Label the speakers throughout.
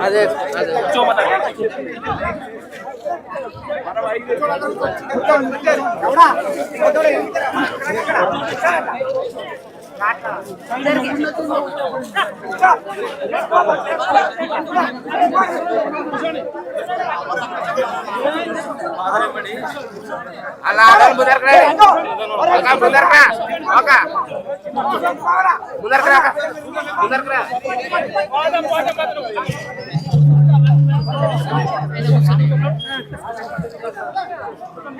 Speaker 1: అదే అదే అలా ఆడాలి ముందరకు రా ఒక ముందరకు రా ఒక ముందరకు రా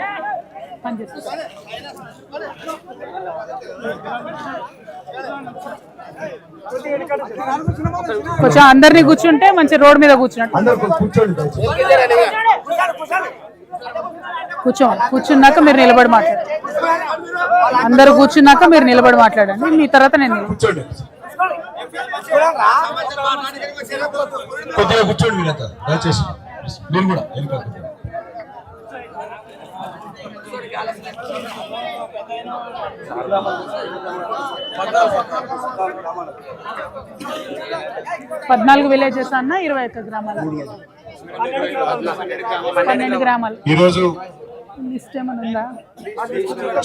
Speaker 1: ముందరకు
Speaker 2: కొంచెం అందరినీ కూర్చుంటే మంచి రోడ్ మీద కూర్చున్నట్టు.
Speaker 3: కూర్చోండి.
Speaker 2: కూర్చున్నాక మీరు నిలబడి మాట్లాడండి. అందరూ కూర్చున్నాక మీరు నిలబడి మాట్లాడండి. మీ తర్వాత నేను
Speaker 3: కూర్చోండి. కొద్దిగా కూర్చోండి దయచేసి. మీరు కూడా వెనుక కూర్చోండి.
Speaker 2: పద్నాలుగు విలేజెస్ అన్న ఇరవై ఒక్క గ్రామాలు. పన్నెండు గ్రామాలు.
Speaker 3: ఈరోజు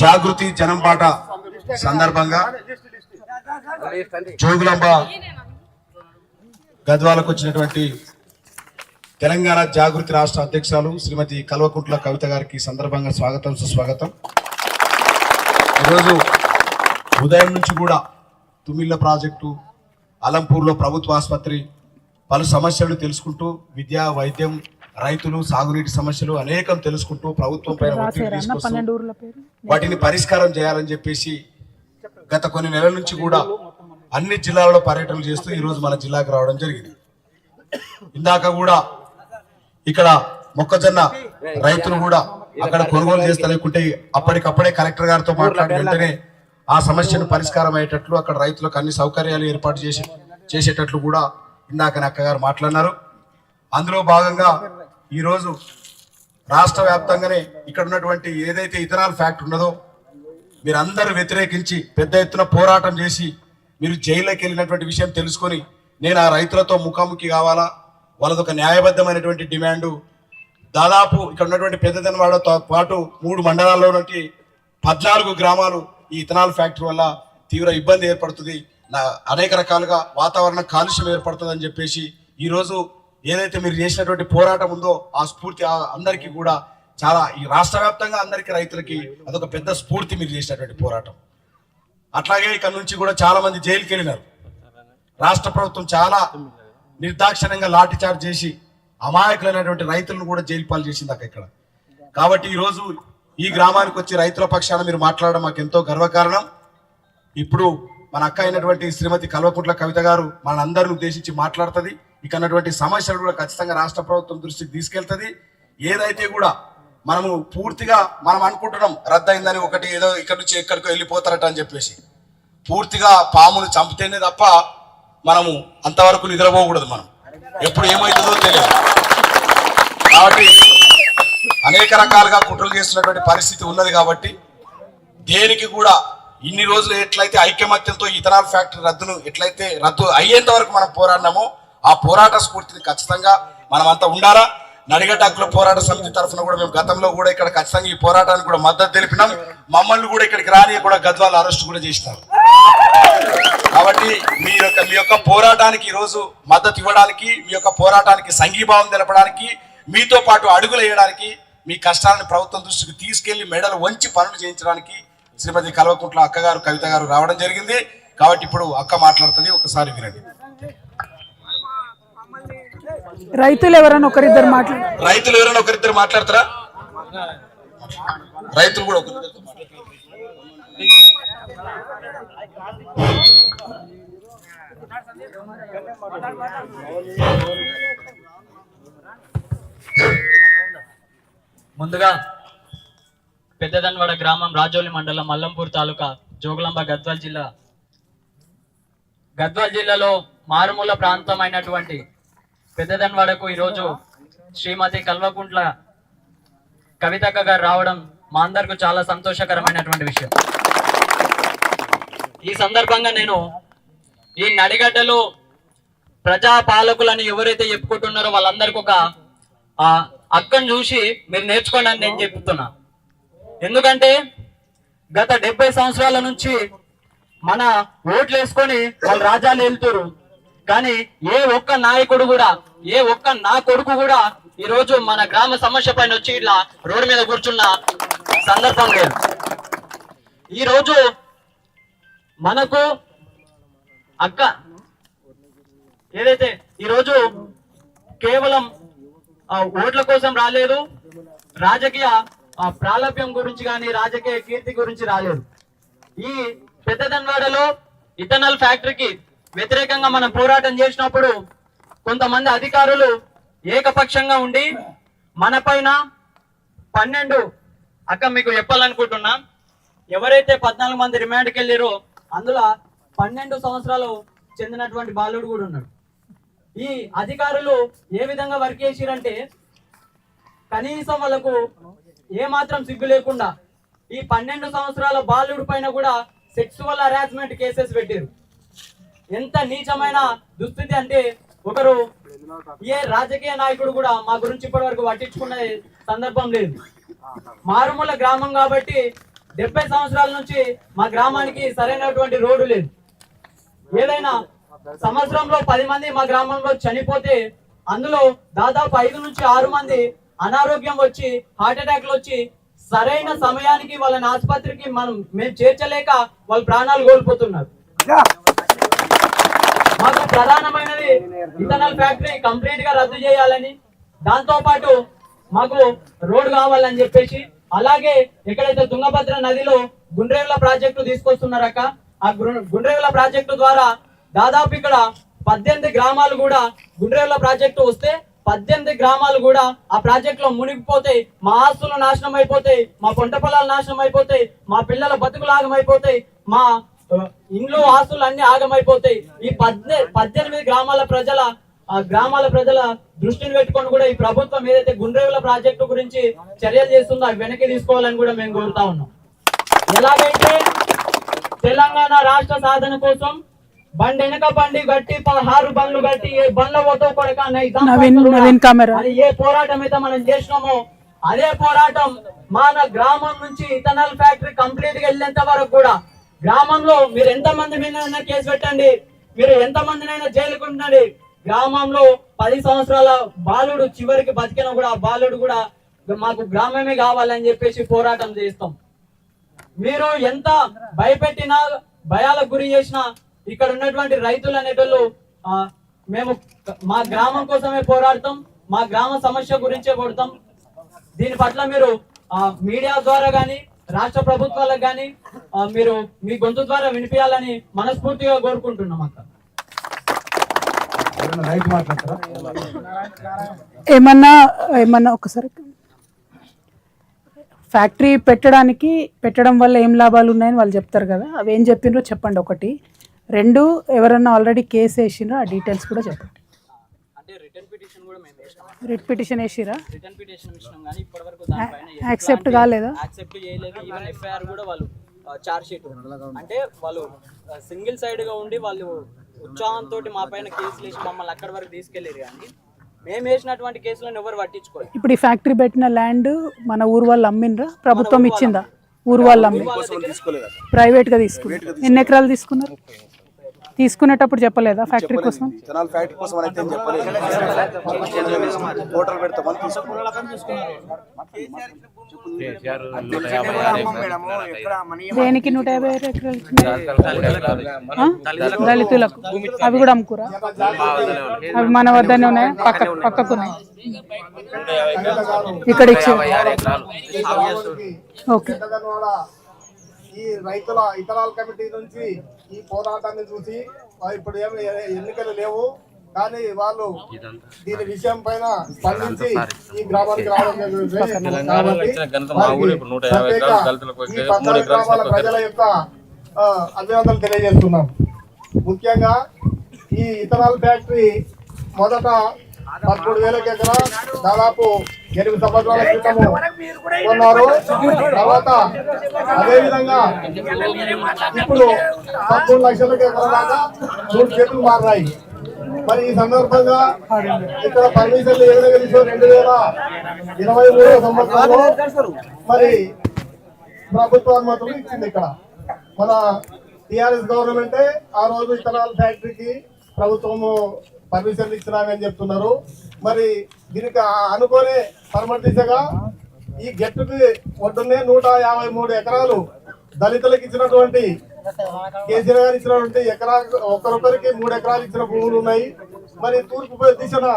Speaker 3: జాగృతి జనం పాట సందర్భంగా జోగులాంబ గద్వాలకు వచ్చినటువంటి తెలంగాణ జాగృతి రాష్ట్ర అధ్యక్షురాలు శ్రీమతి కల్వకుంట్ల కవిత గారికి సందర్భంగా స్వాగతం సుస్వాగతం. ఈరోజు ఉదయం నుంచి కూడా తుమిళ్ళ ప్రాజెక్టు అలంపూర్లో ప్రభుత్వ ఆసుపత్రి పలు సమస్యలు తెలుసుకుంటూ విద్య వైద్యం రైతులు సాగునీటి సమస్యలు అనేకం తెలుసుకుంటూ ప్రభుత్వం పైన వాటిని పరిష్కారం చేయాలని చెప్పేసి గత కొన్ని నెలల నుంచి కూడా అన్ని జిల్లాలలో పర్యటనలు చేస్తూ ఈ రోజు మన జిల్లాకు రావడం జరిగింది. ఇందాక కూడా ఇక్కడ మొక్కజొన్న రైతులు కూడా అక్కడ కొనుగోలు చేస్తా లేకుంటే అప్పటికప్పుడే కలెక్టర్ గారితో మాట్లాడి వెంటనే ఆ సమస్యను పరిష్కారం అయ్యేటట్లు అక్కడ రైతులకు అన్ని సౌకర్యాలు ఏర్పాటు చేసి చేసేటట్లు కూడా ఇందాక అక్కగారు మాట్లాడినారు. అందులో భాగంగా ఈరోజు రాష్ట్ర వ్యాప్తంగానే ఇక్కడ ఉన్నటువంటి ఏదైతే ఇథనాల్ ఫ్యాక్ట్ ఉన్నదో మీరందరూ వ్యతిరేకించి పెద్ద ఎత్తున పోరాటం చేసి మీరు జైల్లోకి వెళ్ళినటువంటి విషయం తెలుసుకొని నేను ఆ రైతులతో ముఖాముఖి కావాలా? వాళ్ళది ఒక న్యాయబద్ధమైనటువంటి డిమాండు. దాదాపు ఇక్కడ ఉన్నటువంటి పెద్దదనవాడతో పాటు మూడు మండలాల్లో నుండి పద్నాలుగు గ్రామాలు ఈ ఇథనాల్ ఫ్యాక్టరీ వల్ల తీవ్ర ఇబ్బంది ఏర్పడుతుంది. నా- అనేక రకాలుగా వాతావరణ కాలుష్యం ఏర్పడుతుందని చెప్పేసి ఈరోజు ఏదైతే మీరు చేసినటువంటి పోరాటం ఉందో ఆ స్ఫూర్తి అందరికీ కూడా చాలా ఈ రాష్ట్ర వ్యాప్తంగా అందరికీ రైతులకి అదొక పెద్ద స్ఫూర్తి మీరు చేసినటువంటి పోరాటం. అట్లాగే ఇక్కడ నుంచి కూడా చాలా మంది జైలుకి వెళ్ళినారు రాష్ట్ర ప్రభుత్వం చాలా నిర్దాక్షిణ్యంగా లాఠీ చార్జ్ చేసి అమాయకులైనటువంటి రైతులను కూడా జైలు పాలు చేసింది అక్క ఇక్కడ. కాబట్టి ఈరోజు ఈ గ్రామానికి వచ్చి రైతుల పక్షాన మీరు మాట్లాడడం మాకు ఎంతో గర్వకారణం. ఇప్పుడు మన అక్క అయినటువంటి శ్రీమతి కల్వకుంట్ల కవిత గారు మనందరిని ఉద్దేశించి మాట్లాడుతుంది. ఇక అన్నటువంటి సమస్యలు కూడా ఖచ్చితంగా రాష్ట్ర ప్రభుత్వం దృష్టికి తీసుకెళ్తుంది. ఏదైతే కూడా మనము పూర్తిగా మనం అనుకుంటున్నాం రద్దయిందని ఒకటి ఏదో ఇక్కడ నుంచి ఎక్కడికో వెళ్ళిపోతారట అని చెప్పేసి. పూర్తిగా పామును చంపితేనే తప్ప మనము అంతవరకు నిద్రపోకూడదు మనం. ఎప్పుడు ఏమవుతుందో తెలియదు. కాబట్టి అనేక రకాలుగా కుట్రలు చేస్తున్నటువంటి పరిస్థితి ఉన్నది కాబట్టి దేనికి కూడా ఇన్ని రోజులు ఎట్లయితే ఐక్యమత్యంతో ఇథనాల్ ఫ్యాక్టరీ రద్దును ఎట్లయితే రద్దు అయ్యేంత వరకు మనం పోరాడినామో ఆ పోరాట స్ఫూర్తిని ఖచ్చితంగా మనం అంతా ఉండాలా నడిగటాకుల పోరాట సమితి తరఫున కూడా మేము గతంలో కూడా ఇక్కడ ఖచ్చితంగా ఈ పోరాటానికి కూడా మద్దతు తెలిపినాం. మమ్మల్ని కూడా ఇక్కడికి రాని కూడా గద్వాల అరెస్ట్ కూడా చేసినారు. కాబట్టి మీ యొక్క మీ యొక్క పోరాటానికి ఈరోజు మద్దతు ఇవ్వడానికి మీ యొక్క పోరాటానికి సంఘీభావం తెలపడానికి మీతో పాటు అడుగులు వేయడానికి మీ కష్టాలను ప్రభుత్వం దృష్టికి తీసుకెళ్ళి మెడలు వంచి పనులు చేయించడానికి శ్రీమతి కల్వకుంట్ల అక్క గారు కవిత గారు రావడం జరిగింది. కాబట్టి ఇప్పుడు అక్క మాట్లాడుతుంది ఒకసారి వినండి.
Speaker 2: రైతులు ఎవరైనా ఒకరిద్దరు మాట్లాడు
Speaker 3: రైతులు ఎవరైనా ఒకరిద్దరు మాట్లాడతారా? రైతులు కూడా ఒకరిద్దరు
Speaker 4: ముందుగా పెద్దదన్వాడ గ్రామం రాజోలి మండలం మల్లంపూర్ తాలూకా జోగులాంబ గద్వాల్ జిల్లా. గద్వాల్ జిల్లాలో మారుమూల ప్రాంతం అయినటువంటి పెద్దదన్వాడకు ఈరోజు శ్రీమతి కల్వకుంట్ల కవితక్క గారు రావడం మా అందరికి చాలా సంతోషకరమైనటువంటి విషయం. ఈ సందర్భంగా నేను ఈ నడిగడ్డలో ప్రజాపాలకులని ఎవరైతే చెప్పుకుంటున్నారో వాళ్ళందరికీ ఒక ఆ, అక్కను చూసి మీరు నేర్చుకోండి అని నేను చెప్తున్నా. ఎందుకంటే గత డెబ్బై సంవత్సరాల నుంచి మన ఓట్లు వేసుకొని వాళ్ళు రాజ్యాలు వెళ్తురు కానీ ఏ ఒక్క నాయకుడు కూడా ఏ ఒక్క నా కొడుకు కూడా ఈ రోజు మన గ్రామ సమస్య పైన వచ్చి ఇట్లా రోడ్డు మీద కూర్చున్న సందర్భం లేదు. ఈ రోజు మనకు అక్క ఏదైతే ఈరోజు కేవలం ఓట్ల కోసం రాలేదు రాజకీయ ప్రాలభ్యం గురించి కానీ రాజకీయ కీర్తి గురించి రాలేదు. ఈ పెద్దదన్వాడలో ఇథనల్ ఫ్యాక్టరీకి వ్యతిరేకంగా మనం పోరాటం చేసినప్పుడు కొంతమంది అధికారులు ఏకపక్షంగా ఉండి మన పైన పన్నెండు అక్క మీకు చెప్పాలనుకుంటున్నా ఎవరైతే పద్నాలుగు మంది రిమాండ్కి వెళ్ళారో అందులో పన్నెండు సంవత్సరాలు చెందినటువంటి బాలుడు కూడా ఉన్నాడు. ఈ అధికారులు ఏ విధంగా వర్క్ చేసిరంటే కనీసం వాళ్ళకు ఏ మాత్రం సిగ్గు లేకుండా ఈ పన్నెండు సంవత్సరాల బాలుడి పైన కూడా సెక్సువల్ హరాస్మెంట్ కేసెస్ పెట్టారు ఎంత నీచమైన దుస్థితి అంటే ఒకరు ఏ రాజకీయ నాయకుడు కూడా మా గురించి ఇప్పటి వరకు పట్టించుకునే సందర్భం లేదు. మారుమూల గ్రామం కాబట్టి డెబ్బై సంవత్సరాల నుంచి మా గ్రామానికి సరైనటువంటి రోడ్డు లేదు. ఏదైనా సంవత్సరంలో పది మంది మా గ్రామంలో చనిపోతే అందులో దాదాపు ఐదు నుంచి ఆరు మంది అనారోగ్యం వచ్చి హార్ట్ అటాక్లు వచ్చి సరైన సమయానికి వాళ్ళని ఆసుపత్రికి మనం మేము చేర్చలేక వాళ్ళ ప్రాణాలు కోల్పోతున్నారు. మాకు ప్రధానమైనది ఇథనాల్ ఫ్యాక్టరీ కంప్లీట్గా రద్దు చేయాలని దాంతో పాటు మాకు రోడ్ కావాలని చెప్పేసి అలాగే ఎక్కడైతే తుంగభద్ర నదిలో గుండ్రేవుల ప్రాజెక్టు తీసుకొస్తున్నారక్క ఆ గుండ్రేవుల ప్రాజెక్టు ద్వారా దాదాపు ఇక్కడ పద్దెనిమిది గ్రామాలు కూడా గుండ్రేవుల ప్రాజెక్టు వస్తే పద్దెనిమిది గ్రామాలు కూడా ఆ ప్రాజెక్ట్లో మునిగిపోతాయి. మా ఆస్తులు నాశనం అయిపోతాయి మా పంట పొలాలు నాశనం అయిపోతాయి మా పిల్లల బతుకులు ఆగమైపోతాయి మా ఇండ్లు ఆస్తులు అన్ని ఆగమైపోతాయి. ఈ పద్దె పద్దెనిమిది గ్రామాల ప్రజల ఆ గ్రామాల ప్రజల దృష్టిని పెట్టుకొని కూడా ఈ ప్రభుత్వం ఏదైతే గుండ్రేవుల ప్రాజెక్టు గురించి చర్యలు చేస్తుందో అవి వెనక్కి తీసుకోవాలని కూడా మేము కోరుతా ఉన్నాం ఎలాగైతే తెలంగాణ రాష్ట్ర సాధన కోసం బండి వెనక బండి గట్టి పదహారు బండ్లు గట్టి ఏ బండ్ల పోతో కొడక. అని ఏ పోరాటం అయితే మనం చేసినామో అదే పోరాటం మన గ్రామం నుంచి ఇథనాల్ ఫ్యాక్టరీ కంప్లీట్గా వెళ్ళేంత వరకు కూడా గ్రామంలో మీరు ఎంత మంది మీద కేసు పెట్టండి మీరు ఎంత మందినైనా జైలుకు ఉండండి గ్రామంలో పది సంవత్సరాల బాలుడు చివరికి బతికినా కూడా ఆ బాలుడు కూడా మాకు గ్రామమే కావాలని చెప్పేసి పోరాటం చేస్తాం. మీరు ఎంత భయపెట్టినా భయాలకు గురి చేసినా ఇక్కడ ఉన్నటువంటి రైతులు అనేటోళ్ళు మేము మా గ్రామం కోసమే పోరాడతాం మా గ్రామ సమస్య గురించే పడతాం దీని పట్ల మీరు ఆ, మీడియా ద్వారా కానీ రాష్ట్ర ప్రభుత్వాలకు కానీ మీరు మీ గొంతు ద్వారా వినిపించాలని మనస్ఫూర్తిగా కోరుకుంటున్నాం అక్క.
Speaker 2: ఏమన్నా ఏమన్నా ఒకసారి. ఫ్యాక్టరీ పెట్టడానికి పెట్టడం వల్ల ఏం లాభాలు ఉన్నాయని వాళ్ళు చెప్తారు కదా. అవి ఏం చెప్పిండ్రో చెప్పండి ఒకటి. రెండు ఎవరన్నా ఆల్రెడీ కేసు వేసిండ్రో ఆ డీటెయిల్స్ కూడా చెప్పండి.
Speaker 4: అంటే రిటర్న్ పిటిషన్ కూడా మేము వేసినాం
Speaker 2: రిట్ పిటిషన్ వేసిరా యాక్సెప్ట్ కాలేదా?
Speaker 4: యాక్సెప్ట్ చేయలేదు. ఈవెన్ ఎఫ్ఐఆర్ కూడా వాళ్ళు చార్జ్ షీట్ అంటే వాళ్ళు సింగిల్ సైడ్గా ఉండి వాళ్ళు ఉత్సాహంతో మా పైన కేసులు వేసి మమ్మల్ని అక్కడి వరకు తీసుకెళ్ళారు కానీ మేము వేసినటువంటి కేసులను ఎవరు పట్టించుకోలేదు
Speaker 2: ఇప్పుడు ఈ ఫ్యాక్టరీ పెట్టిన ల్యాండ్ మన ఊరు వాళ్ళు అమ్మిండ్రా? ప్రభుత్వం ఇచ్చిందా? ఊరు వాళ్ళు అమ్మి ప్రైవేట్గా తీసుకున్నారు. ఎన్ని ఎకరాలు తీసుకున్నారు? తీసుకునేటప్పుడు చెప్పలేదా ఫ్యాక్టరీ కోసం?
Speaker 1: జనాలు ఫ్యాక్టరీ కోసం అయితే ఏం చెప్పలేదు. హోటల్ పెడతామని
Speaker 2: దేనికి నూట యాభై ఆరు ఎకరాలు? దళితులకు. అవి కూడా అమ్ముకురా? అవి మన వద్దనే ఉన్నాయి? పక్క పక్కకున్నాయి? ఇక్కడ ఇచ్చి ఓకే.
Speaker 5: ఈ రైతుల ఇతరాల కమిటీ నుంచి ఈ పోరాటాన్ని చూసి ఇప్పుడు ఏమి ఎన్నికలు లేవు. కానీ వాళ్ళు దీని విషయం పైన స్పందించి ఈ గ్రామానికి రావడం గ్రామాల ప్రజల యొక్క అభినందనలు తెలియజేస్తున్నాం. ముఖ్యంగా ఈ ఇథనాల్ ఫ్యాక్టరీ మొదట పదమూడు వేలకు ఎకరా దాదాపు ఎనిమిది సంవత్సరాల క్రితము కొన్నారు తర్వాత అదే విధంగా ఇప్పుడు పదమూడు లక్షలకు ఎకరా దాకా మూడు చేతులు మారినాయి. మరి ఈ సందర్భంగా ఇక్కడ పర్మిషన్లు ఏ విధంగా తీసుకో? రెండు వేల ఇరవై మూడో సంవత్సరంలో మరి ప్రభుత్వ అనుమతులు ఇచ్చింది ఇక్కడ. మన టిఆర్ఎస్ గవర్నమెంటే ఆ రోజు ఇథనాల్ ఫ్యాక్టరీకి ప్రభుత్వము పర్మిషన్ ఇచ్చినామని చెప్తున్నారు. మరి దీనికి అనుకోని అనుకోనే పరమటి దిశగా ఈ గెట్టుకి ఒడ్డునే నూట యాభై మూడు ఎకరాలు దళితులకు ఇచ్చినటువంటి కేసీఆర్ గారు ఇచ్చినటువంటి ఎకరా ఒక్కొక్కరికి మూడు ఎకరాలు ఇచ్చిన భూములు ఉన్నాయి. మరి తూర్పు దిశన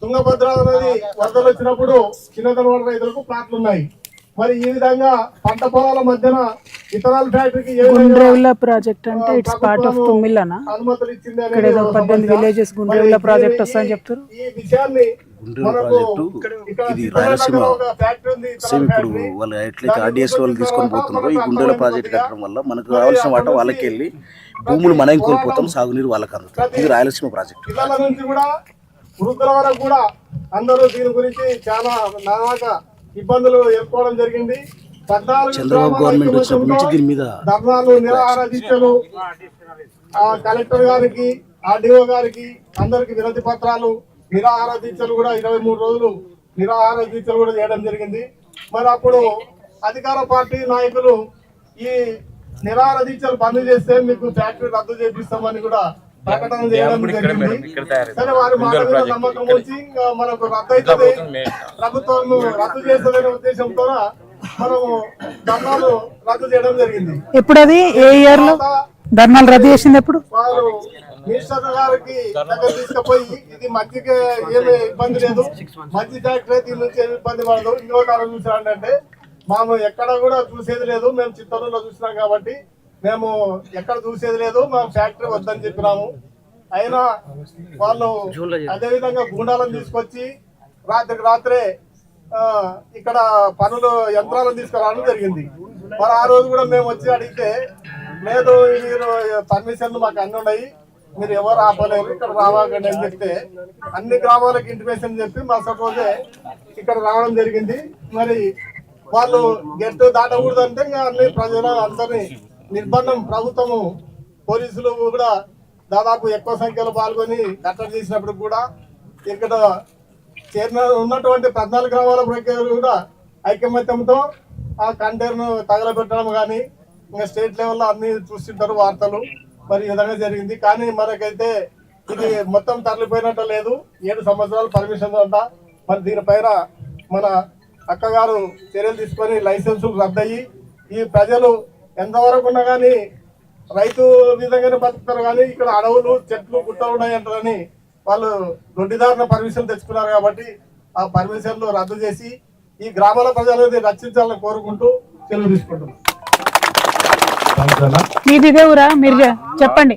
Speaker 5: తుంగభద్ర నది వరదలు వచ్చినప్పుడు చిన్నతన రైతులకు ప్లాట్లు ఉన్నాయి. మరి ఈ విధంగా పంట పొలాల మధ్యన ఇతరాల ఫ్యాక్టరీకి
Speaker 2: గుండ్రేవుల ప్రాజెక్ట్ అంటే ఇట్స్ పార్ట్ ఆఫ్ తుమ్మిల్లనా
Speaker 5: అనుమతులు ఇచ్చింది అనేది
Speaker 2: ఇక్కడ ఏదో పద్దెనిమిది villages గుండ్రేవుల ప్రాజెక్ట్ వస్తాయని చెప్తారు.
Speaker 5: ఈ విషయాన్ని మనకు ఇక్కడ
Speaker 6: ఇది రాయలసీమ సేమ్ ఇప్పుడు. వాళ్ళు ఎట్లయితే ఆర్డీఎస్ వాళ్ళు తీసుకొని పోతున్నారో. ఈ గుండెల ప్రాజెక్ట్ కట్టడం వల్ల మనకు రావాల్సిన వాట వాళ్ళకి వెళ్ళి భూములు మనం కోల్పోతాం సాగునీరు వాళ్ళకి అందుతుంది ఇది రాయలసీమ ప్రాజెక్ట్.
Speaker 5: పిల్లల నుంచి కూడా వృద్ధుల వరకు కూడా అందరూ దీని గురించి చాలా నానాక ఇబ్బందులు ఎదుర్కోవడం జరిగింది.
Speaker 6: చంద్రబాబు గవర్నమెంట్ వచ్చినప్పటి నుంచి దీని మీద
Speaker 5: ధర్నాలు నిరాహార దీక్షలు ఆ కలెక్టర్ గారికి ఆర్డీఓ గారికి అందరికి వినతి పత్రాలు నిరాహార దీక్షలు కూడా ఇరవై మూడు రోజులు నిరాహార దీక్షలు కూడా చేయడం జరిగింది. మరి అప్పుడు అధికార పార్టీ నాయకులు ఈ నిరాహార దీక్షలు బంద్ చేస్తే మీకు ఫ్యాక్టరీ రద్దు చేపిస్తామని కూడా ప్రకటన చేయడం జరిగింది. సరే వారి మాట మీద నమ్మకం వచ్చి మనకు రద్దు అవుతుంది ప్రభుత్వం రద్దు చేస్తుందనే ఉద్దేశంతో మనము ధర్నాలు రద్దు చేయడం జరిగింది.
Speaker 2: ఎప్పుడు అది ఏ ఇయర్లో? ధర్నాలు రద్దు చేసింది ఎప్పుడు?
Speaker 5: వారు మినిస్టర్ గారికి దగ్గర తీసుకుపోయి ఇది మధ్యకి ఏమి ఇబ్బంది లేదు. మధ్య ఫ్యాక్టరీ దీని నుంచి ఏమి ఇబ్బంది పడదు. ఇంకో కాలం చూసారంటే మేము ఎక్కడ కూడా చూసేది లేదు. మేము చిత్తూరులో చూసినాం కాబట్టి మేము ఎక్కడ చూసేది లేదు మేము ఫ్యాక్టరీ వద్దని చెప్పినాము. అయినా వాళ్ళు అదే విధంగా గుండాలను తీసుకొచ్చి రాత్రికి రాత్రే ఇక్కడ పనులు యంత్రాలను తీసుకురావడం జరిగింది. మరి ఆ రోజు కూడా మేము వచ్చి అడిగితే లేదు మీరు పర్మిషన్లు మాకు అన్ని ఉన్నాయి మీరు ఎవరు ఆపలేరు ఇక్కడ రావాకండి అని చెప్తే అన్ని గ్రామాలకు ఇంటిమేషన్ చెప్పి మా సపోజే ఇక్కడ రావడం జరిగింది. మరి వాళ్ళు గెట్టు దాటకూడదు అంటే ఇంకా అన్ని ప్రజలు అందరినీ నిర్బంధం ప్రభుత్వము పోలీసులు కూడా దాదాపు ఎక్కువ సంఖ్యలో పాల్గొని కట్టడి చేసినప్పుడు కూడా ఇక్కడ చేరిన ఉన్నటువంటి పద్నాలుగు గ్రామాల ప్రక్రియలు కూడా ఐకమత్యంతో ఆ కంటైనర్ను తగలబెట్టడం కానీ ఇంకా స్టేట్ లెవెల్లో అన్ని చూస్తుంటారు వార్తలు. మరి ఈ విధంగా జరిగింది. కానీ మనకైతే ఇది మొత్తం తరలిపోయినట్టు లేదు. ఏడు సంవత్సరాలు పర్మిషన్ అంట మరి దీనిపైన మన అక్కగారు చర్యలు తీసుకొని లైసెన్సులు రద్దయ్యి ఈ ప్రజలు ఎంతవరకు ఉన్నా కానీ రైతు విధంగానే బతుకుతారు కానీ ఇక్కడ అడవులు చెట్లు గుట్టలు ఉన్నాయంటారని వాళ్ళు దొడ్డిదారిన పర్మిషన్ తెచ్చుకున్నారు కాబట్టి ఆ పర్మిషన్లు రద్దు చేసి ఈ గ్రామాల ప్రజలని రక్షించాలని కోరుకుంటూ సెలవు తీసుకుంటున్నాం.
Speaker 2: మీది ఇదే ఊరా? మీరు చె- చెప్పండి.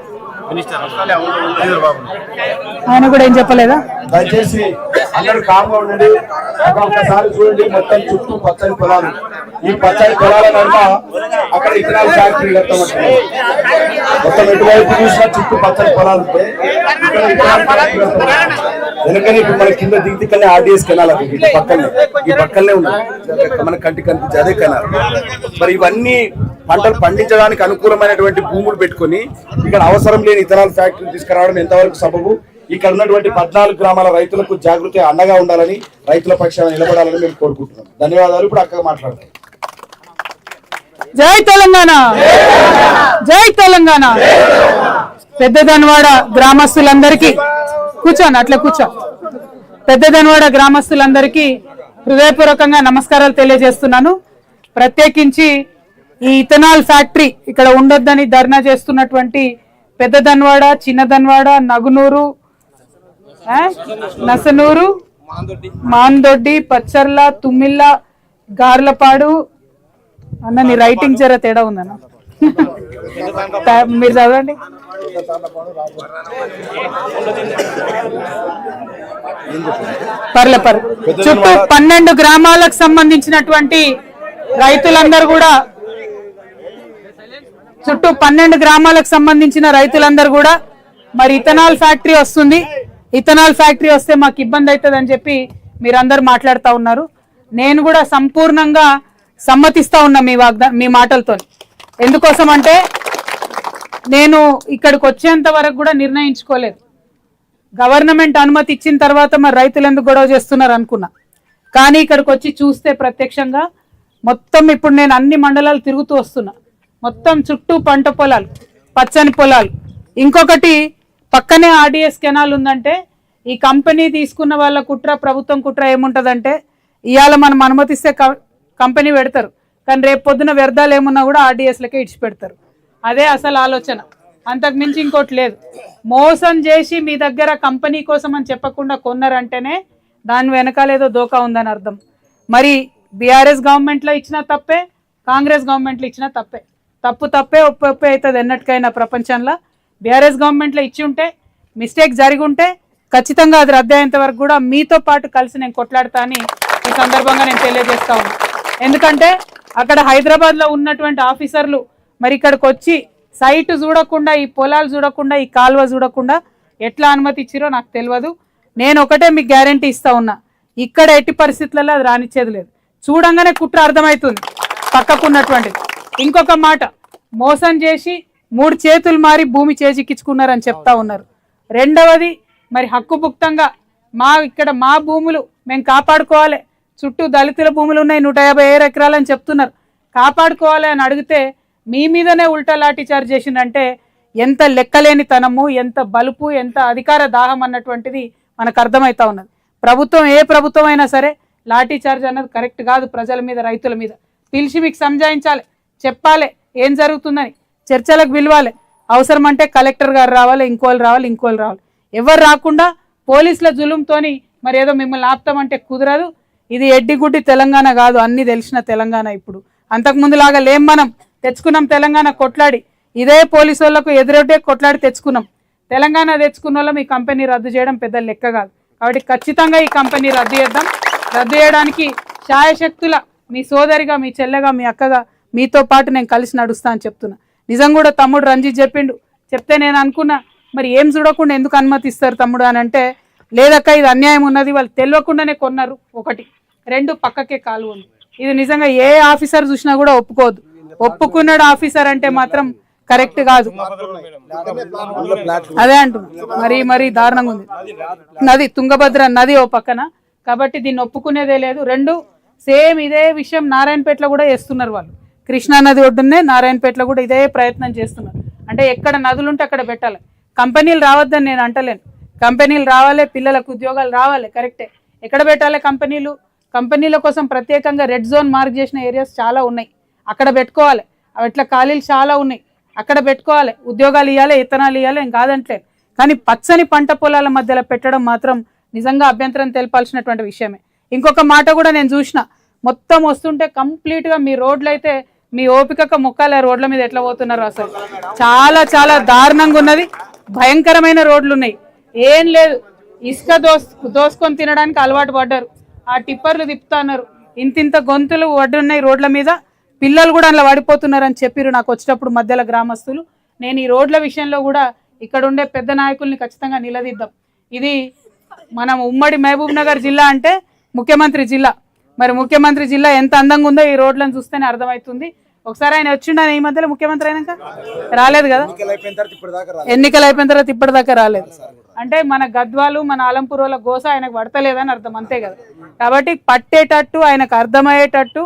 Speaker 2: ఆయన కూడా ఏం చెప్పలేదా?
Speaker 3: దయచేసి అందరూ కామ్గా ఉండండి. ఒక్కొక్కసారి చూడండి మొత్తం చుట్టూ పచ్చని పొలాలు. ఈ పచ్చని పొలాల నడుమ అక్కడ ఇథనాల్ ఫ్యాక్టరీ కట్టమంటారు మొత్తం ఎటువైపు చూసినా చుట్టూ పచ్చని పొలాలు ఉంటాయి. ఇక్కడ ఇథనాల్ ఫ్యాక్టరీ కట్టమంటారు. వెనకనే ఇప్పుడు మన కింద దిగి కన్నా ఆర్డీఎస్ కెనాల్ పక్కనే. ఈ పక్కనే ఉన్నాయి. మన కంటికి కనిపించే అదే కెనాల్. మరి ఇవన్నీ పంటలు పండించడానికి అనుకూలమైనటువంటి భూములు పెట్టుకొని ఇక్కడ అవసరం లేని ఇథనాల్ ఫ్యాక్టరీ తీసుకురావడం ఎంతవరకు సబబు? ఇక్కడ ఉన్నటువంటి పద్నాలుగు గ్రామాల రైతులకు జాగృతి అండగా ఉండాలని రైతుల పక్షాన నిలబడాలని మేము కోరుకుంటున్నాం. ధన్యవాదాలు. ఇప్పుడు అక్క మాట్లాడతాం.
Speaker 2: జై తెలంగాణ! జై తెలంగాణ! పెద్దదన్వాడ గ్రామస్తులందరికీ కూర్చోండి అట్లా కూర్చో. పెద్దదన్వాడ గ్రామస్తులందరికీ హృదయపూర్వకంగా నమస్కారాలు తెలియజేస్తున్నాను. ప్రత్యేకించి ఈ ఇథనాల్ ఫ్యాక్టరీ ఇక్కడ ఉండొద్దని ధర్నా చేస్తున్నటువంటి పెద్దదన్వాడ చిన్నదన్వాడ నగునూరు ఆ, నసనూరు మాందొడ్డి పచ్చర్ల తుమ్మిళ్ళ గార్లపాడు. అన్న నీ రైటింగ్ జర తేడా ఉందన్న. మీరు చదవండి. పర్లే పర్లే. చుట్టూ పన్నెండు గ్రామాలకు సంబంధించినటువంటి రైతులందరూ కూడా చుట్టూ పన్నెండు గ్రామాలకు సంబంధించిన రైతులందరూ కూడా మరి ఇథనాల్ ఫ్యాక్టరీ వస్తుంది. ఇథనాల్ ఫ్యాక్టరీ వస్తే మాకు ఇబ్బంది అవుతుంది అని చెప్పి మీరందరూ మాట్లాడుతూ ఉన్నారు. నేను కూడా సంపూర్ణంగా సమ్మతిస్తా ఉన్నా మీ వాగ్దా మీ మాటలతో ఎందుకోసం అంటే నేను ఇక్కడికి వచ్చేంత వరకు కూడా నిర్ణయించుకోలేదు. గవర్నమెంట్ అనుమతి ఇచ్చిన తర్వాత మరి రైతులు ఎందుకు గొడవ చేస్తున్నారు అనుకున్నా. కానీ ఇక్కడికి వచ్చి చూస్తే ప్రత్యక్షంగా మొత్తం ఇప్పుడు నేను అన్ని మండలాలు తిరుగుతూ వస్తున్నా. మొత్తం చుట్టూ పంట పొలాలు పచ్చని పొలాలు. ఇంకొకటి పక్కనే ఆర్డిఎస్ కెనాల్ ఉందంటే ఈ కంపెనీ తీసుకున్న వాళ్ళ కుట్ర ప్రభుత్వం కుట్ర ఏముంటదంటే ఇవాళ మనం అనుమతిస్తే కంపెనీ పెడతారు. కానీ రేపు పొద్దున వ్యర్థాలు ఏమున్నా కూడా ఆర్డిఎస్లకే ఇడిచి పెడతారు అదే అసలు ఆలోచన. అంతకు మించి ఇంకోటి లేదు. మోసం చేసి మీ దగ్గర కంపెనీ కోసం అని చెప్పకుండా కొన్నారంటేనే దాని వెనకాలేదో దోకా ఉందని అర్థం. మరి బీఆర్ఎస్ గవర్నమెంట్లో ఇచ్చిన తప్పే కాంగ్రెస్ గవర్నమెంట్లో ఇచ్చిన తప్పే. తప్పు తప్పే ఒప్పు ఒప్పే అవుతుంది ఎన్నటికైనా ప్రపంచంలో. బీఆర్ఎస్ గవర్నమెంట్లో ఇచ్చి ఉంటే మిస్టేక్ జరిగి ఉంటే ఖచ్చితంగా అది రద్దయ్యేంత వరకు కూడా మీతో పాటు కలిసి నేను కొట్లాడతా అని ఈ సందర్భంగా నేను తెలియజేస్తా ఎందుకంటే అక్కడ హైదరాబాద్లో ఉన్నటువంటి ఆఫీసర్లు మరి ఇక్కడికి వచ్చి సైట్ చూడకుండా ఈ పొలాలు చూడకుండా ఈ కాలువ చూడకుండా ఎట్లా అనుమతి ఇచ్చిరో నాకు తెలియదు. నేను ఒకటే మీకు గ్యారంటీ ఇస్తా ఉన్నా. ఇక్కడ ఎట్టి పరిస్థితులలో అది రానిచ్చేది లేదు. చూడంగానే కుట్ర అర్థమవుతుంది. పక్కకున్నటువంటిది. ఇంకొక మాట. మోసం చేసి మూడు చేతులు మారి భూమి చేజిక్కించుకున్నారని చెప్తా ఉన్నారు. రెండవది మరి హక్కుభుక్తంగా మా ఇక్కడ మా భూములు మేము కాపాడుకోవాలి. చుట్టూ దళితుల భూములు ఉన్నాయి నూట యాభై ఏడు ఎకరాలని చెప్తున్నారు. కాపాడుకోవాలి అని అడిగితే మీ మీదనే ఉల్టా లాఠీ చార్జ్ చేసిందంటే ఎంత లెక్కలేని తనము ఎంత బలుపు ఎంత అధికార దాహం అన్నటువంటిది మనకు అర్థమవుతా ఉన్నది. ప్రభుత్వం ఏ ప్రభుత్వం అయినా సరే లాఠీ చార్జ్ అన్నది కరెక్ట్ కాదు ప్రజల మీద రైతుల మీద. పిలిచి మీకు సంజాయించాలి. చెప్పాలి ఏం జరుగుతుందని. చర్చలకు పిలవాలి. అవసరం అంటే కలెక్టర్ గారు రావాలి ఇంకోళ్ళు రావాలి ఇంకోళ్ళు రావాలి. ఎవరు రాకుండా పోలీసుల జులుంతోని మరి ఏదో మిమ్మల్ని ఆపుతామంటే కుదరదు. ఇది ఎడ్డిగుడ్డి తెలంగాణ కాదు అన్ని తెలిసిన తెలంగాణ ఇప్పుడు. అంతకుముందులాగా లేం మనం. తెచ్చుకున్నాం తెలంగాణ కొట్లాడి. ఇదే పోలీసు వాళ్ళకు ఎదురొడ్డే కొట్లాడి తెచ్చుకున్నాం. తెలంగాణ తెచ్చుకున్న వాళ్ళం ఈ కంపెనీ రద్దు చేయడం పెద్ద లెక్క కాదు. కాబట్టి ఖచ్చితంగా ఈ కంపెనీ రద్దు చేద్దాం. రద్దు చేయడానికి శాయశక్తుల మీ సోదరిగా మీ చెల్లెగా మీ అక్కగా మీతో పాటు నేను కలిసి నడుస్తా అని చెప్తున్నా. నిజం కూడా తమ్ముడు రంజిత్ చెప్పిండు. చెప్తే నేను అనుకున్నా మరి ఏం చూడకుండా ఎందుకు అనుమతిస్తారు తమ్ముడు అని అంటే లేదక్క ఇది అన్యాయం ఉన్నది వాళ్ళు తెలియకుండానే కొన్నారు ఒకటి. రెండు పక్కకే కాలు ఉంది. ఇది నిజంగా ఏ ఆఫీసర్ చూసినా కూడా ఒప్పుకోదు ఒప్పుకున్నాడు ఆఫీసర్ అంటే మాత్రం కరెక్ట్ కాదు. అదే అంటున్నా. మరి మరి దారుణంగా ఉంది. నది తుంగభద్ర నది ఓ పక్కన. కాబట్టి దీన్ని ఒప్పుకునేదే లేదు. రెండు సేమ్ ఇదే విషయం నారాయణపేటలో కూడా చేస్తున్నారు వాళ్ళు. కృష్ణా నది ఒడ్డునే నారాయణపేటలో కూడా ఇదే ప్రయత్నం చేస్తున్నారు. అంటే ఎక్కడ నదులు ఉంటే అక్కడ పెట్టాలి. కంపెనీలు రావద్దని నేను అంటలేను. కంపెనీలు రావాలి పిల్లలకు ఉద్యోగాలు రావాలి కరెక్టే. ఎక్కడ పెట్టాలి కంపెనీలు? కంపెనీల కోసం ప్రత్యేకంగా రెడ్ జోన్ మార్క్ చేసిన ఏరియాస్ చాలా ఉన్నాయి. అక్కడ పెట్టుకోవాలి. అవి ఇట్లా ఖాళీలు చాలా ఉన్నాయి. అక్కడ పెట్టుకోవాలి. ఉద్యోగాలు ఇవ్వాలి ఇత్తనాలు ఇవ్వాలి ఏం కాదంటలేదు కానీ పచ్చని పంట పొలాల మధ్యలో పెట్టడం మాత్రం నిజంగా అభ్యంతరం తెలపాల్సినటువంటి విషయమే. ఇంకొక మాట కూడా నేను చూసిన. మొత్తం వస్తుంటే కంప్లీట్గా మీ రోడ్లు అయితే మీ ఓపికక ముక్కాలే రోడ్ల మీద ఎట్లా పోతున్నారు అసలు? చాలా చాలా దారుణంగా ఉన్నది. భయంకరమైన రోడ్లు ఉన్నాయి. ఏం లేదు. ఇసుక దోస్ దోసుకొని తినడానికి అలవాటు పడ్డారు. ఆ టిప్పర్లు తిప్పుతున్నారు ఇంతింత గొంతులు వడ్డున్నాయి రోడ్ల మీద. పిల్లలు కూడా అలా పడిపోతున్నారు అని చెప్పిరు నాకు వచ్చేటప్పుడు మధ్యలో గ్రామస్తులు. నేను ఈ రోడ్ల విషయంలో కూడా ఇక్కడ ఉండే పెద్ద నాయకుల్ని ఖచ్చితంగా నిలదీద్దాం. ఇది మనం ఉమ్మడి మహబూబ్ నగర్ జిల్లా అంటే ముఖ్యమంత్రి జిల్లా. మరి ముఖ్యమంత్రి జిల్లా ఎంత అందంగా ఉందో ఈ రోడ్లను చూస్తేనే అర్థమవుతుంది. ఒకసారి ఆయన వచ్చిండని ఈ మధ్యలో ముఖ్యమంత్రి అయినాక? రాలేదు కదా? ఎన్నికలు అయిపోయిన తర్వాత ఇప్పటిదాకా రాలేదు. అంటే మన గద్వాలు మన ఆలంపూర్ వాళ్ళ గోస ఆయనకు పడతలేదని అర్థం అంతే కదా? కాబట్టి పట్టేటట్టు ఆయనకు అర్థమయ్యేటట్టు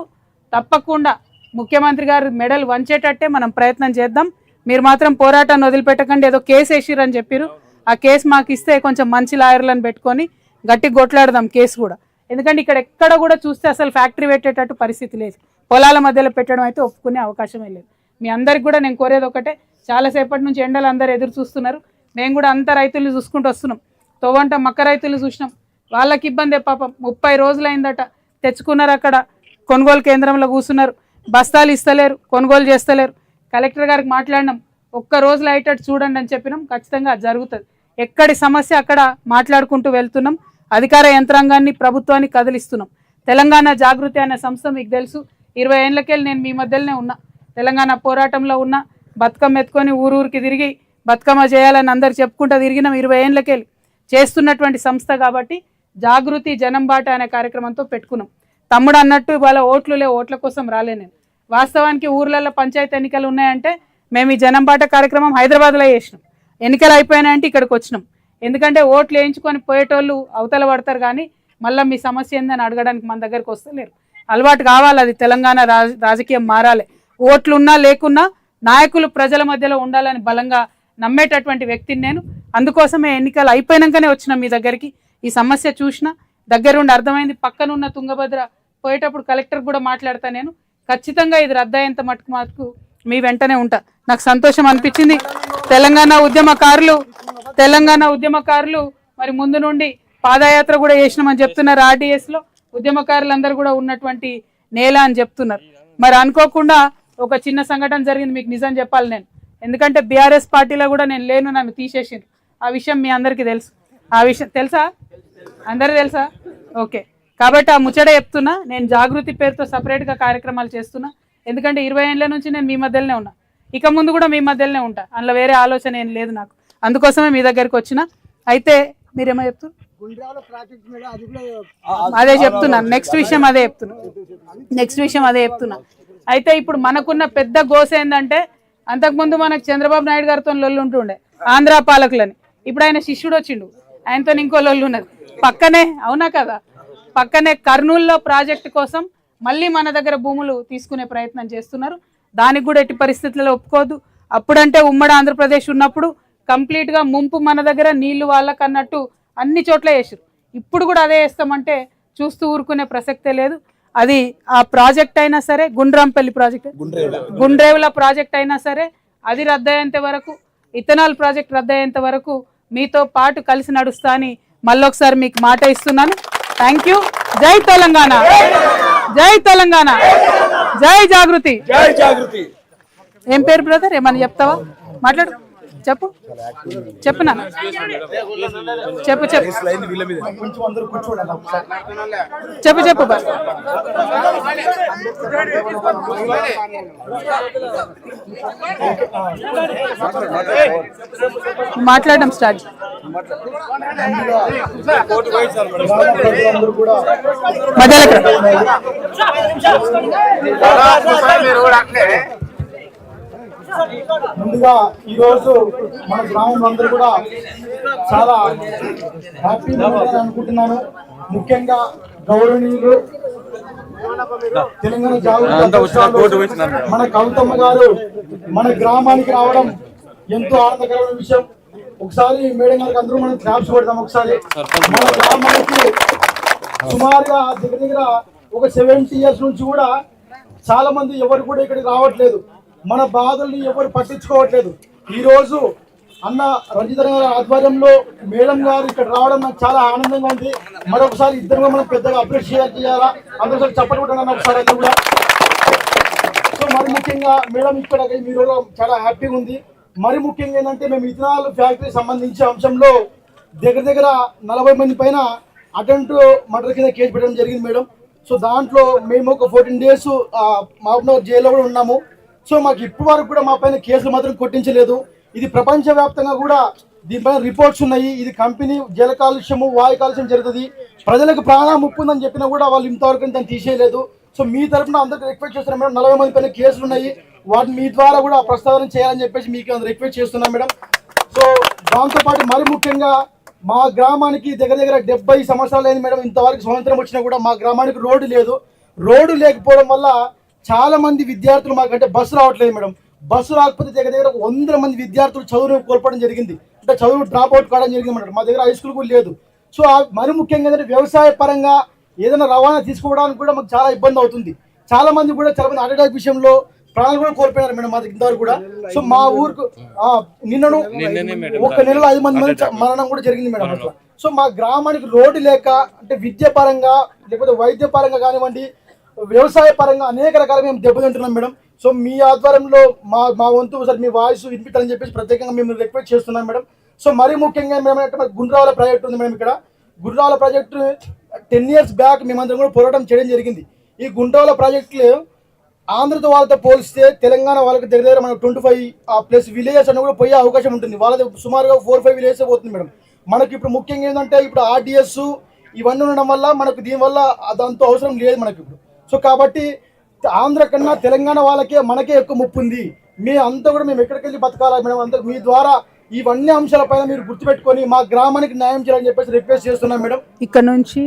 Speaker 2: తప్పకుండా ముఖ్యమంత్రి గారు మెడల్ వంచేటట్టే మనం ప్రయత్నం చేద్దాం. మీరు మాత్రం పోరాటాన్ని వదిలిపెట్టకండి. ఏదో కేసు వేసిరని చెప్పారు. ఆ కేసు మాకు ఇస్తే కొంచెం మంచి లాయర్లను పెట్టుకొని గట్టి కొట్లాడదాం కేసు కూడా. ఎందుకంటే ఇక్కడ ఎక్కడ కూడా చూస్తే అసలు ఫ్యాక్టరీ పెట్టేటట్టు పరిస్థితి లేదు. పొలాల మధ్యలో పెట్టడం అయితే ఒప్పుకునే అవకాశమే లేదు. మీ అందరికి కూడా నేను కోరేది ఒకటే చాలాసేపటి నుంచి ఎండలు అందరు ఎదురు చూస్తున్నారు. మేము కూడా అంత రైతులు చూసుకుంటూ వస్తున్నాం. తోవంట మక్క రైతులు చూసినాం. వాళ్ళకి ఇబ్బందే పాపం. ముప్పై రోజులు అయిందట తెచ్చుకున్నారు అక్కడ. కొనుగోలు కేంద్రంలో కూర్చున్నారు. బస్తాలు ఇస్తలేరు కొనుగోలు చేస్తలేరు. కలెక్టర్ గారికి మాట్లాడినాం. ఒక్క రోజులో అయ్యేటట్టు చూడండి అని చెప్పినాం. ఖచ్చితంగా అది జరుగుతుంది. ఎక్కడి సమస్య అక్కడ మాట్లాడుకుంటూ వెళ్తున్నాం. అధికార యంత్రాంగాన్ని ప్రభుత్వాన్ని కదిలిస్తున్నాం. తెలంగాణ జాగృతి అనే సంస్థ మీకు తెలుసు. ఇరవై ఏళ్ళకెళ్ళి నేను మీ మధ్యలోనే ఉన్నా. తెలంగాణ పోరాటంలో ఉన్నా. బతుకమ్మ ఎత్తుకొని ఊరూరికి తిరిగి బతుకమ్మ చేయాలని అందరు చెప్పుకుంటూ తిరిగినాం ఇరవై ఏళ్ళకెళ్ళి. చేస్తున్నటువంటి సంస్థ కాబట్టి జాగృతి జనం బాట అనే కార్యక్రమంతో పెట్టుకున్నాం. తమ్ముడు అన్నట్టు ఇవాళ ఓట్లు లే ఓట్ల కోసం రాలే నేను. వాస్తవానికి ఊర్లలో పంచాయతీ ఎన్నికలు ఉన్నాయంటే మేము ఈ జనం బాట కార్యక్రమం హైదరాబాద్లో చేసినాం. ఎన్నికలు అయిపోయినాయంటే ఇక్కడికి వచ్చినాం. ఎందుకంటే ఓట్లు వేయించుకొని పోయేటోళ్ళు అవతల పడతారు కానీ మళ్ళీ మీ సమస్య ఏందని అడగడానికి మన దగ్గరకు వస్తలేరు. అలవాటు కావాలి అది తెలంగాణ రాజ- రాజకీయం మారాలి. ఓట్లున్నా లేకున్నా నాయకులు ప్రజల మధ్యలో ఉండాలని బలంగా నమ్మేటటువంటి వ్యక్తిని నేను. అందుకోసమే ఎన్నికలు అయిపోయినాకనే వచ్చిన మీ దగ్గరికి. ఈ సమస్య చూసిన దగ్గరుండి అర్థమైంది. పక్కనున్న తుంగభద్ర పోయేటప్పుడు కలెక్టర్ కూడా మాట్లాడతా నేను. ఖచ్చితంగా ఇది రద్దయ్యేంత మటుకు మటుకు మీ వెంటనే ఉంటా. నాకు సంతోషం అనిపించింది. తెలంగాణ ఉద్యమకారులు తెలంగాణ ఉద్యమకారులు మరి ముందు నుండి పాదయాత్ర కూడా చేసినామని చెప్తున్నారు ఆర్డీఎస్లో. ఉద్యమకారులందరూ కూడా ఉన్నటువంటి నేల అని చెప్తున్నారు. మరి అనుకోకుండా ఒక చిన్న సంఘటన జరిగింది మీకు నిజం చెప్పాలి నేను. ఎందుకంటే బీఆర్ఎస్ పార్టీలో కూడా నేను లేను నన్ను తీసేసిండ్రు. ఆ విషయం మీ అందరికీ తెలుసు. ఆ విషయం తెలుసా? అందరూ తెలుసా? ఓకే. కాబట్టి ఆ ముచ్చట చెప్తున్నా నేను జాగృతి పేరుతో సపరేట్గా కార్యక్రమాలు చేస్తున్నా. ఎందుకంటే ఇరవై ఏళ్ళ నుంచి నేను మీ మధ్యలోనే ఉన్నా. ఇక ముందు కూడా మీ మధ్యలోనే ఉంటా. అందులో వేరే ఆలోచన ఏం లేదు నాకు. అందుకోసమే మీ దగ్గరికి వచ్చిన. అయితే మీరేమో చెప్తున్నారు? అదే చెప్తున్నా. నెక్స్ట్ విషయం అదే చెప్తున్నా. నెక్స్ట్ విషయం అదే చెప్తున్నా. అయితే ఇప్పుడు మనకున్న పెద్ద గోస ఏంటంటే అంతకుముందు మనకు చంద్రబాబు నాయుడు గారితో లొల్లు ఉంటుండే ఆంధ్ర పాలకులని. ఇప్పుడు ఆయన శిష్యుడు వచ్చిండు. ఆయనతో ఇంకో లొల్లు ఉన్నది. పక్కనే అవునా కదా? పక్కనే కర్నూలులో ప్రాజెక్టు కోసం మళ్ళీ మన దగ్గర భూములు తీసుకునే ప్రయత్నం చేస్తున్నారు. దానికి కూడా ఎట్టి పరిస్థితుల్లో ఒప్పుకోదు అప్పుడంటే ఉమ్మడి ఆంధ్రప్రదేశ్ ఉన్నప్పుడు కంప్లీట్గా ముంపు మన దగ్గర నీళ్ళు వాళ్ళకన్నట్టు అన్ని చోట్ల వేసారు ఇప్పుడు కూడా అదే వేస్తామంటే చూస్తూ ఊరుకునే ప్రసక్తే లేదు. అది ఆ ప్రాజెక్ట్ అయినా సరే గుండ్రాంపల్లి ప్రాజెక్ట్. గుండ్రేవుల. ప్రాజెక్ట్ అయినా సరే అది రద్దయ్యేంత వరకు ఇథనాల్ ప్రాజెక్ట్ రద్దయ్యేంత వరకు మీతో పాటు కలిసి నడుస్తా అని మళ్ళొకసారి మీకు మాట ఇస్తున్నాను. థ్యాంక్ యూ జై తెలంగాణ. జై తెలంగాణ. జై జాగృతి.
Speaker 3: జై జాగృతి.
Speaker 2: ఏం పేరు బ్రదర్ ఏమని చెప్తావా? మాట్లాడు. చెప్పు. చెప్పు నాన్న చెప్పు చెప్పు. చెప్పు చెప్పు బా. మాట్లాడడం స్టార్ట్ చేయి.
Speaker 7: ప్రజలందరూ కూడా
Speaker 2: మధ్యలోకి రా.
Speaker 3: మీరు కూడా అట్లే
Speaker 7: ముందుగా ఈ రోజు మన గ్రామంలో అందరూ కూడా చాలా హ్యాపీగా అనుకుంటున్నాను. ముఖ్యంగా గౌరవనీయులు తెలంగాణ అధ్యక్షురాలు మన కవితమ్మ గారు మన గ్రామానికి రావడం ఎంతో ఆనందకరమైన విషయం. ఒకసారి మేడం గారికి అందరూ మనం క్లాప్స్ కొడదాం ఒకసారి. మన గ్రామానికి సుమారుగా దగ్గర దగ్గర ఒక సెవెంటీ ఇయర్స్ నుంచి కూడా చాలా మంది ఎవరు కూడా ఇక్కడికి రావట్లేదు. మన బాధల్ని ఎవరు పట్టించుకోవట్లేదు. ఈరోజు అన్న రంజిత గారి ఆధ్వర్యంలో మేడం గారు ఇక్కడ రావడం నాకు చాలా ఆనందంగా ఉంది. మరొకసారి ఇద్దరు మనం పెద్దగా అప్రిషియేట్ చేయాలా? అందరూ చప్పటి కొట్టాను ఒకసారి అది కూడా. సో మరి ముఖ్యంగా మేడం ఇక్కడ మీరు చాలా హ్యాపీగా ఉంది. మరి ముఖ్యంగా ఏంటంటే మేము ఇథనాల్ ఫ్యాక్టరీ సంబంధించి అంశంలో దగ్గర దగ్గర నలభై మంది పైన అటెంప్ట్ మర్డర్ కింద కేసు పెట్టడం జరిగింది మేడం. సో దాంట్లో మేము ఒక ఫోర్టీన్ డేస్ మహబూబ్నగర్ జైల్లో కూడా ఉన్నాము. సో మాకు ఇప్పటి వరకు కూడా మా పైన కేసులు మాత్రం కొట్టించలేదు. ఇది ప్రపంచవ్యాప్తంగా కూడా దీనిపైన రిపోర్ట్స్ ఉన్నాయి. ఇది కంపెనీ జల కాలుష్యము వాయు కాలుష్యం జరుగుతుంది. ప్రజలకు ప్రాణం ముప్పు ఉందని చెప్పినా కూడా వాళ్ళు ఇంతవరకు దాన్ని తీసేయలేదు. సో మీ తరపున అందరికి రిక్వెస్ట్ చేస్తున్నాం మేడం నలభై మంది పైన కేసులు ఉన్నాయి. వాటిని మీ ద్వారా కూడా ప్రస్తావన చేయాలని చెప్పేసి మీకు రిక్వెస్ట్ చేస్తున్నాం మేడం. సో దాంతోపాటు మరి ముఖ్యంగా మా గ్రామానికి దగ్గర దగ్గర డెబ్బై సంవత్సరాలు అయింది మేడం. ఇంతవరకు స్వతంత్రం వచ్చినా కూడా మా గ్రామానికి రోడ్డు లేదు. రోడ్డు లేకపోవడం వల్ల చాలా మంది విద్యార్థులు మాకంటే బస్సు రావట్లేదు మేడం. బస్సు రాకపోతే దగ్గర దగ్గర ఒక వందల మంది విద్యార్థులు చదువును కోల్పోవడం జరిగింది. అంటే చదువు డ్రాప్ అవుట్ కావడం జరిగింది మేడం. మా దగ్గర హై స్కూల్ కూడా లేదు. సో మరి ముఖ్యంగా ఏంటంటే వ్యవసాయ పరంగా ఏదైనా రవాణా తీసుకోవడానికి కూడా మాకు చాలా ఇబ్బంది అవుతుంది. చాలా మంది కూడా చాలా మంది అటాక్ విషయంలో ప్రాణాలు కూడా కోల్పోయారు మేడం మా దగ్గర ఇంతవరకు కూడా. సో మా ఊరుకు నిన్నను ఒక నెలలో ఐదు మంది మంది మరణం కూడా జరిగింది మేడం అట్లా. సో మా గ్రామానికి రోడ్డు లేక అంటే విద్య పరంగా లేకపోతే వైద్య పరంగా కానివ్వండి వ్యవసాయ పరంగా అనేక రకాల మేము దెబ్బతింటున్నాం మేడం. సో మీ ఆధ్వర్యంలో మా మా వంతు సార్ మీ వాయిస్ వినిపించాలని చెప్పేసి ప్రత్యేకంగా మేము రిక్వెస్ట్ చేస్తున్నాం మేడం. సో మరీ ముఖ్యంగా మేము ఏంటంటే గుండ్రాల ప్రాజెక్ట్ ఉంది మేడం ఇక్కడ. Gundrala project ten years back మేమందరం కూడా పోరాటం చేయడం జరిగింది. ఈ గుండ్రాల ప్రాజెక్టులు ఆంధ్రతో వాళ్ళతో పోలిస్తే తెలంగాణ వాళ్ళకి దగ్గర దగ్గర మనకు ట్వంటీ ఫైవ్ ప్లస్ విలేజెస్ అని కూడా పోయే అవకాశం ఉంటుంది. వాళ్ళది సుమారుగా ఫోర్ ఫైవ్ విలేజెస్ పోతుంది మేడం. మనకి ఇప్పుడు ముఖ్యంగా ఏంటంటే ఇప్పుడు ఆర్డిఎస్ ఇవన్నీ ఉండడం వల్ల మనకు దీనివల్ల దాంతో అవసరం లేదు మనకి ఇప్పుడు. సో కాబట్టి ఆంధ్ర కన్నా తెలంగాణ వాళ్ళకే మనకే ఎక్కువ ముప్పు ఉంది. మీ అంతా కూడా మేము ఎక్కడికి వెళ్ళి బతకాలా? మేడం అంతా మీ ద్వారా ఇవన్నీ అంశాలపైన మీరు గుర్తుపెట్టుకొని మా గ్రామానికి న్యాయం చేయాలని చెప్పేసి రిక్వెస్ట్ చేస్తున్నాం మేడం.
Speaker 2: ఇక్కడ నుంచి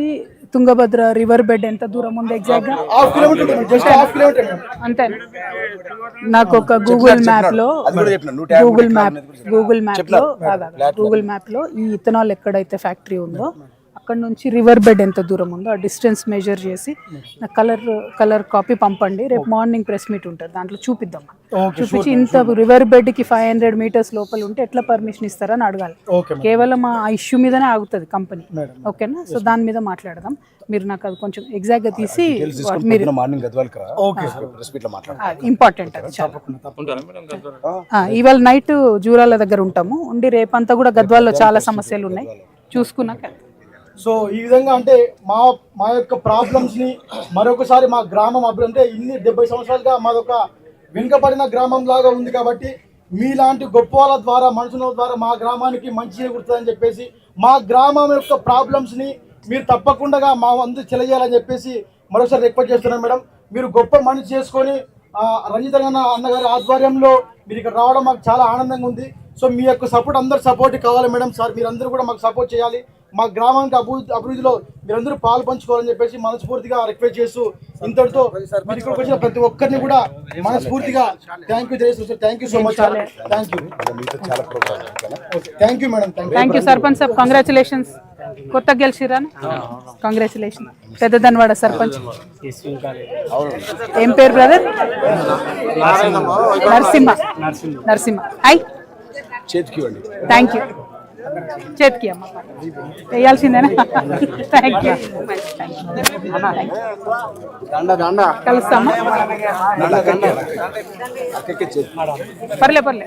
Speaker 2: తుంగభద్ర రివర్ బెడ్ ఎంత దూరం ఉంది ఎగ్జాక్ట్గా
Speaker 7: half kilometre just half kilometre madam.
Speaker 2: అంతే. నాకు ఒక గూగుల్
Speaker 6: మ్యాప్లో
Speaker 2: గూగుల్ మ్యాప్ గూగుల్ మ్యాప్లో గూగుల్ మ్యాప్లో. ఈ ఇథనాల్ ఎక్కడైతే ఫ్యాక్టరీ ఉందో అక్కడ నుంచి రివర్ బెడ్ ఎంత దూరం ఉందో ఆ డిస్టెన్స్ మెజర్ చేసి నా కలర్ కలర్ కాపీ పంపండి. రేపు మార్నింగ్ ప్రెస్ మీట్ ఉంటుంది దాంట్లో చూపిద్దాం చూపించి ఇంత రివర్ బెడ్కి ఫైవ్ హండ్రెడ్ మీటర్స్ లోపల ఉంటే ఎట్లా పర్మిషన్ ఇస్తారని అడగాలి. కేవలం ఆ ఇష్యూ మీదనే ఆగుతుంది కంపెనీ ఓకేనా సో దాని మీద మాట్లాడదాం. మీరు నాకు అది కొంచెం ఎగ్జాక్ట్గా తీసి ఇంపార్టెంట్ అది ఇవాళ నైట్ జూరాల దగ్గర ఉంటాము. ఉండి రేపంతా కూడా గద్వాల్లో చాలా సమస్యలు ఉన్నాయి. చూసుకున్నాక
Speaker 7: సో ఈ విధంగా అంటే మా మా యొక్క ప్రాబ్లమ్స్ని మరొకసారి మా గ్రామం అభివృద్ధి అంటే ఇన్ని డెబ్బై సంవత్సరాలుగా మాదొక వెనుకబడిన గ్రామం లాగా ఉంది కాబట్టి మీలాంటి గొప్ప వాళ్ళ ద్వారా మనుషుల ద్వారా మా గ్రామానికి మంచి చేకూరుతుందని చెప్పేసి మా గ్రామం యొక్క ప్రాబ్లమ్స్ని మీరు తప్పకుండా మా వంతు తెలియజేయాలని చెప్పేసి మరోసారి రిక్వెస్ట్ చేస్తున్నాను మేడం. మీరు గొప్ప మనిషి చేసుకొని ఆ, రంజిత అన్నగారి ఆధ్వర్యంలో మీరు ఇక్కడ రావడం మాకు చాలా ఆనందంగా ఉంది. సో మీ యొక్క సపోర్ట్ అందరు సపోర్ట్ కావాలి మేడం సార్. మీరందరూ కూడా మాకు సపోర్ట్ చేయాలి. మా గ్రామానికి అభివృద్ధి అభివృద్ధిలో మీరందరూ పాలు పంచుకోవాలని చెప్పేసి మనస్ఫూర్తిగా రిక్వెస్ట్ చేస్తూ ఇంతటితో మీరు ఇక్కడికి వచ్చిన ప్రతి ఒక్కరిని కూడా మనస్ఫూర్తిగా థ్యాంక్ యూ తెలియజేస్తాను sir. Thank you so much thank you
Speaker 6: మీతో చాలా programme
Speaker 7: thank you madam thank
Speaker 2: you sarpanch sir congratulations కొత్త గెలిచిరా కంగ్రాచులేషన్ పెద్దదన్వాడ సర్పంచ్. ఏం పేరు బ్రదర్ నరసింహ. నరసింహ. హాయ్
Speaker 6: ఇవ్వండి.
Speaker 2: థ్యాంక్ యూ చేతికి అమ్మ వేయాల్సిందేనా? Thank you కలుస్తామా? పర్లే పర్లే.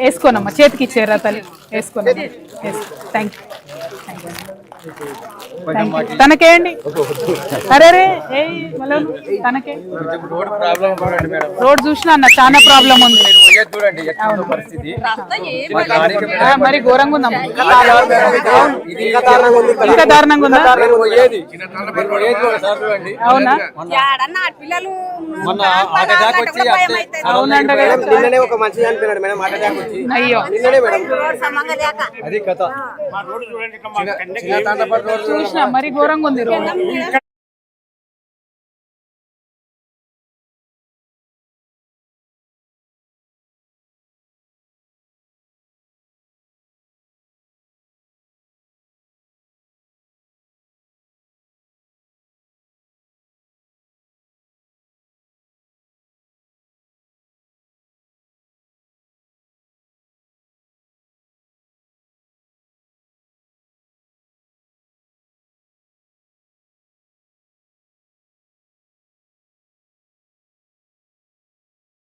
Speaker 2: వేసుకోనమ్మా చేతికి ఇచ్చారా తల్లి. వేసుకోనమ్మా. థ్యాంక్ యూ తనకేయండి అరే రే తనకే. రోడ్ చూసినా అన్న చాలా ప్రాబ్లం ఉంది. మరి ఘోరంగా ఉందమ్మా ఇంకా దారుణంగా ఉందా. అవునా. అవునంట అయ్యో.
Speaker 1: అది కథ.
Speaker 2: చూసిన మరి ఘోరంగా ఉంది